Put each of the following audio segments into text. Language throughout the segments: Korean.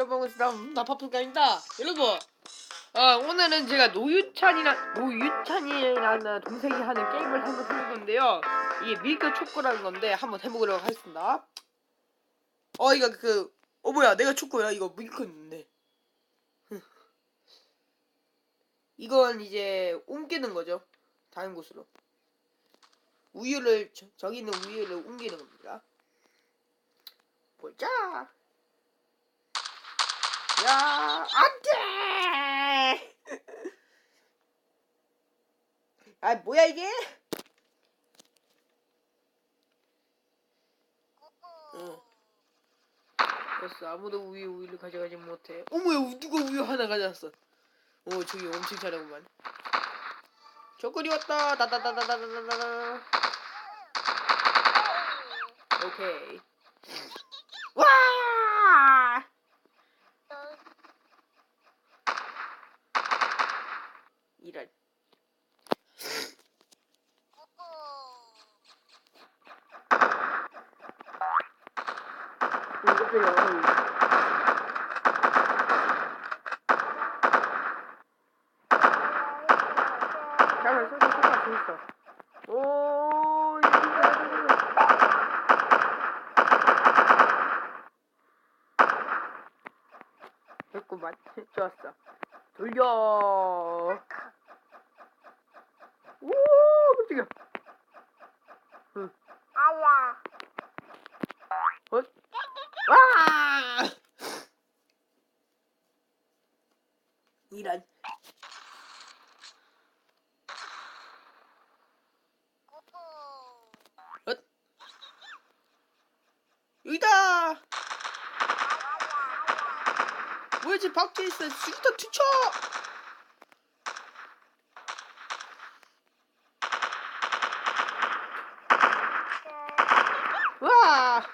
여러분 나 파프가입니다. 여러분 어, 오늘은 제가 노유찬이라 노유찬이라는 동생이 하는 게임을 한번 해볼 건데요. 이게 밀크 초코라는 건데 한번 해보도록 하겠습니다. 어 이거 그 어 뭐야 내가 초코야? 이거 밀크 있는데. 이건 이제 옮기는 거죠. 다른 곳으로. 우유를 저, 저기 있는 우유를 옮기는 겁니다. 보자 야, 안 돼! 아, 뭐야, 이게? 응. 됐어, 아무도 우유, 우유를 가져가지 못해. 어머야, 우- 누가 우유 하나 가져왔어. 어, 저기 엄청 잘하구만. 초콜이 왔다. 다다다다다다다다. 오케이. 와! 이런. 이것도요. 잠깐 소리 소리 수 있어. 오, 이거 됐구만. 좋았어. 돌려. 오, 깜짝이야. 응. 아야. 어? 와! 이런. 어? 여기다! 뭐야, 지 밖에 있어. 수기다 투쳐! 와!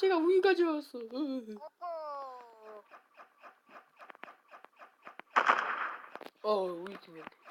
제가 우유 가져왔어. 으. 어, 우유 돼.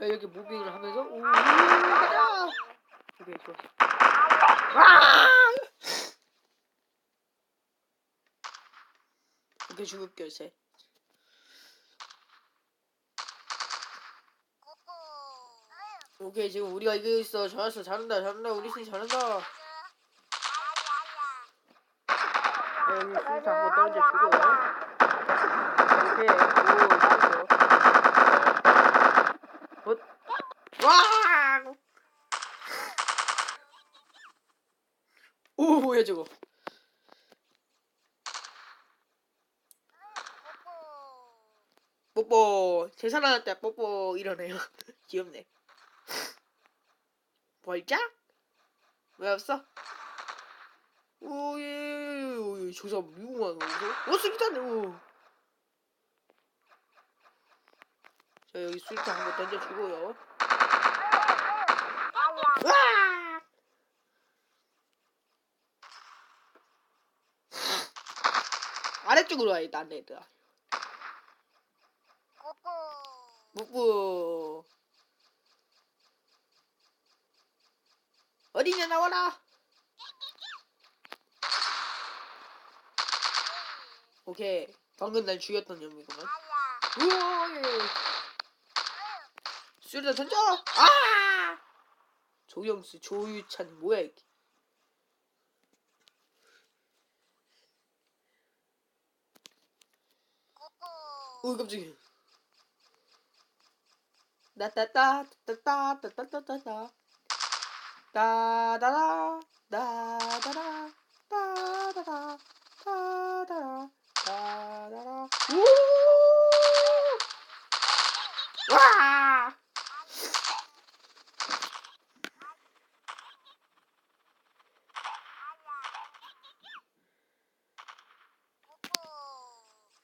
자, 이렇게 무빙을 하면서 우유 가자! 오케이, 좋았어. 와! 이렇게 중급 결세. 오케이, 지금 우리가 이기고 있어. 잘했어, 잘한다, 잘한다. 우리 팀 잘한다. 야, 여기 수위타 한번 떨어져주고. 오케이, 오, 잘했어. 어? 와! 오, 뭐야, 저거. 뽀뽀. 제때 뽀뽀. 이러네요. 귀엽네. 벌짝 왜 없어? 오예 저 사람 미국만 오고 오. 자 여기 수리타 한번 던져주고요 와 아래쪽으로 와야 돼 얘들아 묵부 어디냐 나와라. 오케이. 방금 날 죽였던 놈이구만. 우와 수리다 던져. 아 조영수 조유찬 뭐야 이게 오 깜짝이야 따따따 따따따 따따따따 따다라 따다라 따다라 따다라 따다라 우 와!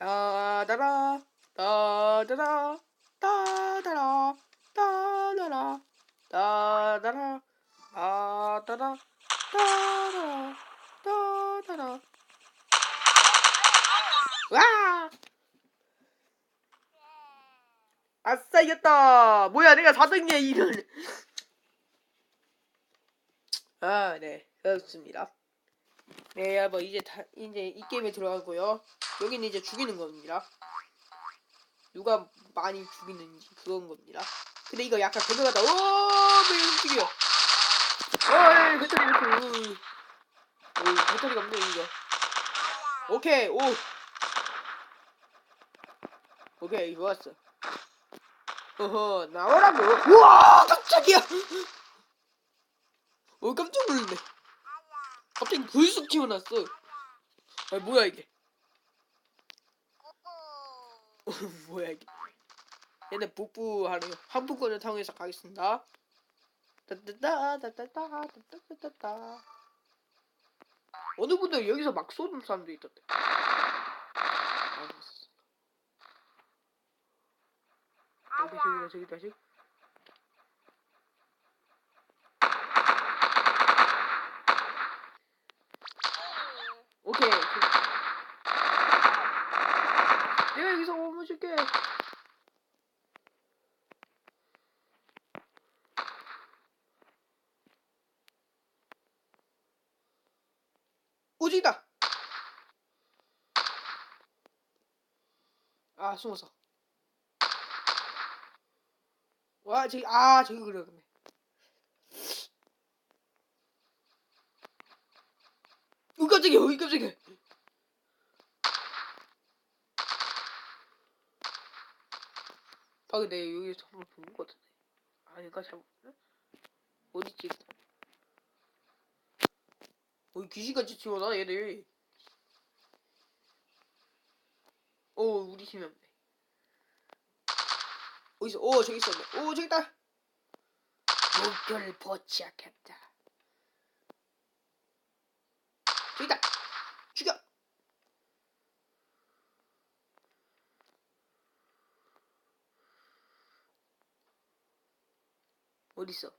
따다라 따다라 따다라 따다라 따다라 따다라 따다라 따다라 와! 아싸 이겼다. 뭐야, 내가 4등이야, 이런. 아, 네. 그렇습니다. 네, 여러분, 이제 다, 이제 이 게임에 들어가고요. 여기는 이제 죽이는 겁니다. 누가 많이 죽이는지 그런 겁니다. 근데 이거 약간 배경하다. 오, 왜 움직여? 어, 예, 배터리, 배터리. 오, 배터리가 없네, 이거. 오케이, 오. 오케이, 좋았어. 어허, 나오라고. 우와, 깜짝이야. 어, 깜짝 놀랐네. 갑자기 불쑥 튀어났어. 아, 뭐야 이게? 뭐야 이게? 얘네 뽀뽀하래요. 한풍권을 통해서 가겠습니다. 따따따따따따따따따따. 어느 분들 여기서 막 쏘는 사람도 있던데. 알겠어. 여기 저기다 저기다 저기. 오케이. 내가 여기서 멈춰줄게. 오지다. 아 숨었어. 와 저기 아 저기 그러네. 오 깜짝이야, 오 깜짝이야. 아 근데 여기서 한번 본것 같은데. 아 얘가 잘못 봤나? 어디지? 어 귀신같이 튀어나 얘들. 어 우리 팀이. 어디서? 어 저기 있었네. 오 저기 있다. 목표를 포착했다. 저기 있다. 죽여. 어디 있어?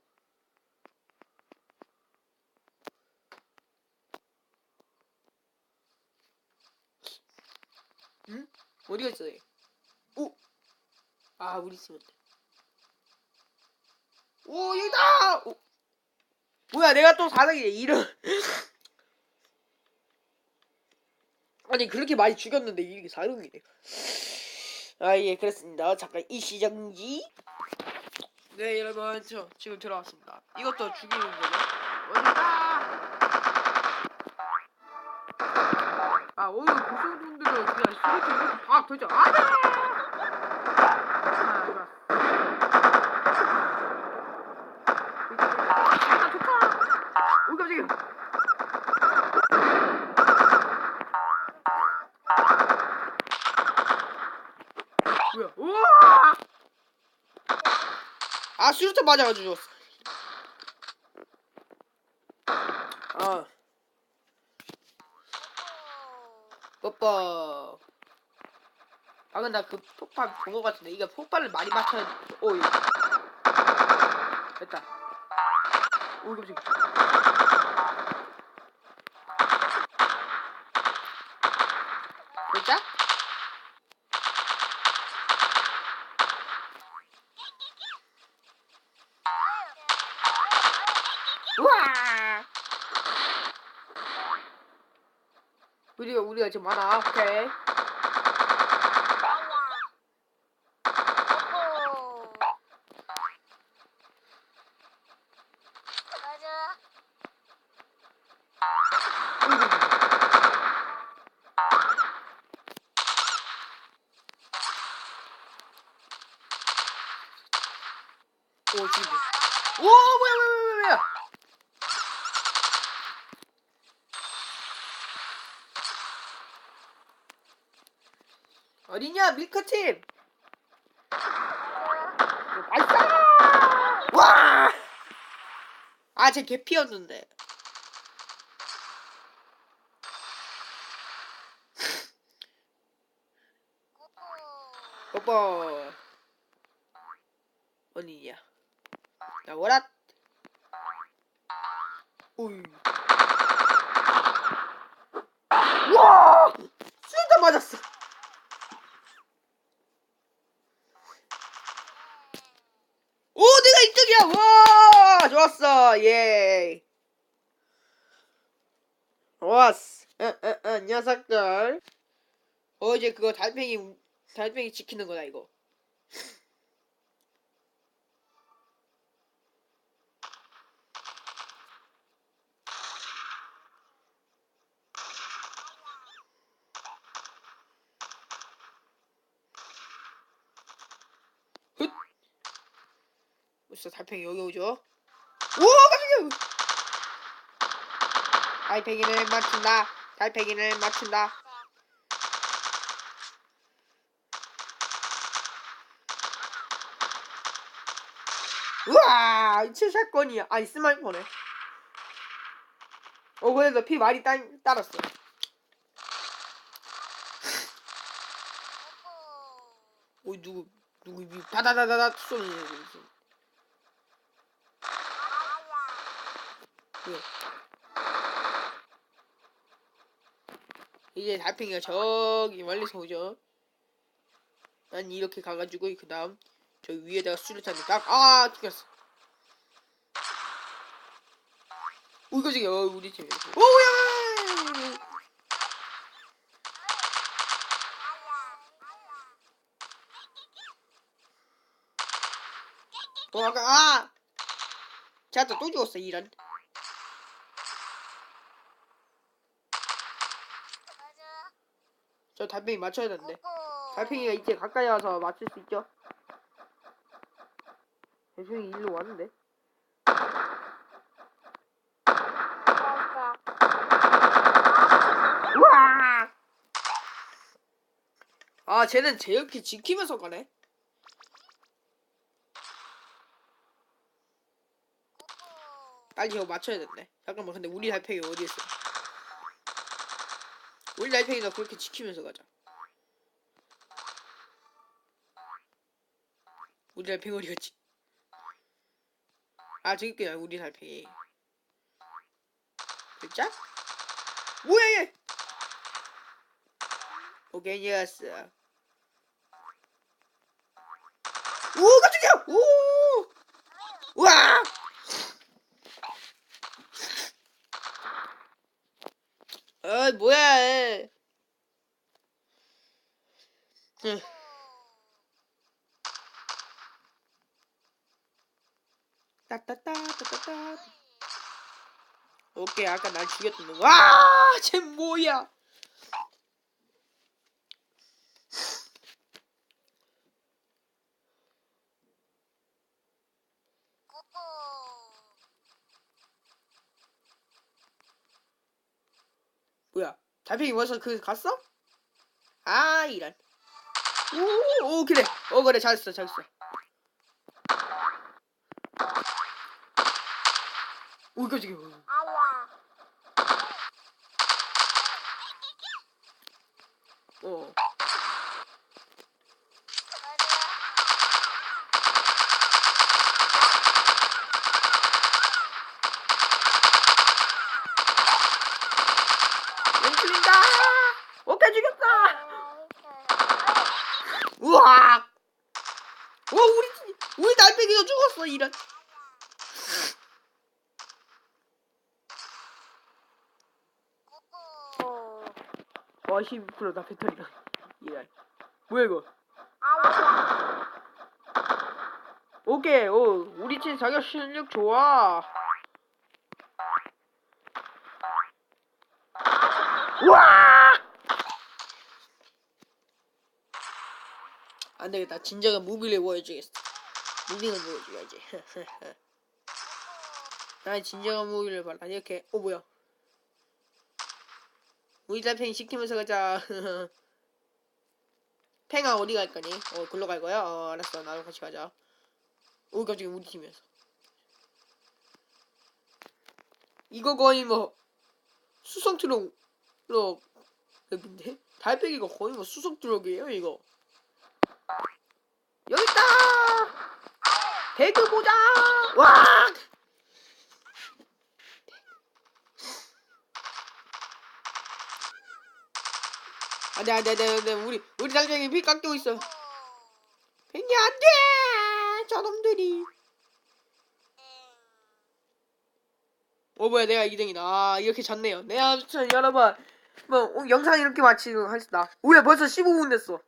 응? 어디 갔어? 얘? 오! 아, 우리 있으면 돼. 오, 여기다! 오. 뭐야, 내가 또 사랑이네, 이런. 아니, 그렇게 많이 죽였는데, 이게 사령이네. 아, 예, 그렇습니다. 잠깐, 일시정지. 네, 여러분, 저 지금 들어왔습니다. 이것도 죽이는 거죠. 아, 오늘 고수분들은 그냥 이렇게 박 되죠. 아! 아, 좋다. 오, 깜짝이야. 뭐야? 우와! 아, 수류탄 맞아가지고 죽었어. 아, 뽀뽀. 방금 나그 폭발 본 것 같은데 이거 폭발을 많이 맞춰야 돼. 오, 이거. 됐다. 오, 깜짝이야. 됐자? 우리가 우리가 지금 많아. 오케이. 오 지금. 오 뭐야 뭐야 뭐야 뭐야. 어디냐 밀크팀. 발사! 와! 아, 제 개피였는데. 뽀뽀. 어디냐? 나와라. 오이. 와! 수류탄 맞았어. 와 좋았어. 예. 좋았어. 어, 어, 어, 녀석들. 어 이제 그거 달팽이 달팽이 지키는 거다 이거 벌써 달팽이 여기 오죠? 오 깜짝이야. 달팽이를 맞춘다. 달팽이를 맞춘다. 우와 이체 사건이야 아니 스마트폰에 어 그래도 피 많이 따, 따랐어. 오 누구 누구 위 다다다다다 쏘는 애 왜? 이제 달팽이가 저기 멀리서 오죠. 난 이렇게 가가지고 그 다음 저 위에다가 수류탄을 딱아 죽였어. 오 이거 저기 어 우리 팀. 오야! 어 아까 아! 제가 또 죽었어 이런 저 달팽이 맞춰야 되는데. 달팽이가 이제 가까이 와서 맞출 수 있죠? 달팽이 일로 왔는데? 우와! 아 쟤는 제이렇게 지키면서 가네? 빨리 이거 맞춰야 된대. 잠깐만 근데 우리 달팽이 어디 있어 우리 달팽이가 그렇게 지키면서 가자. 우리 달팽이 어디 갔지? 아 저기 있구나 우리 달팽이. 진짜? 뭐야 얘! 오케이 예스 오 깜짝이야! 오! 우와 아 뭐야 응. 따따따 따따따 오케이 아까 날 죽였던 놈. 와, 쟤 뭐야? 뭐야? 달팽이 벌써 그 갔어? 아 이런. 오, 오 그래. 어 그래 잘했어 잘했어. 오 깜짝이야. 어. 왼쪽인다. 오케이 죽였다. 우와. 와 우리 팀- 우리 달팽 이런. 와 12%다 배터리가. 이런. 뭐야 이거? 오케이. 오 우리 팀 자격 실력 좋아. 우와! 안 되겠다. 진정한 무비를 보여주겠어. 무빙을 보여줘야지. 나의 진정한 무비를 봐라. 이렇게. 어 뭐야? 우리 달팽이 시키면서 가자. 팽아 어디 갈 거니? 어 글로 갈 거야? 어 알았어. 나도 같이 가자. 오 갑자기 우리 팀이었어. 이거 거의 뭐 수성 트럭 트럭 여긴데 달팽이가 거의 뭐 수성 트럭이에요 이거. 배그 보자. 와. 안돼 안돼 안돼 안돼 우리 우리 당장이 피 깎이고 있어. 백이 안돼 저놈들이. 어 뭐야 내가 2등이다 아, 이렇게 졌네요 네 아무튼 여러분 뭐 어, 영상 이렇게 마치고 하겠습니다 우야 벌써 15분 됐어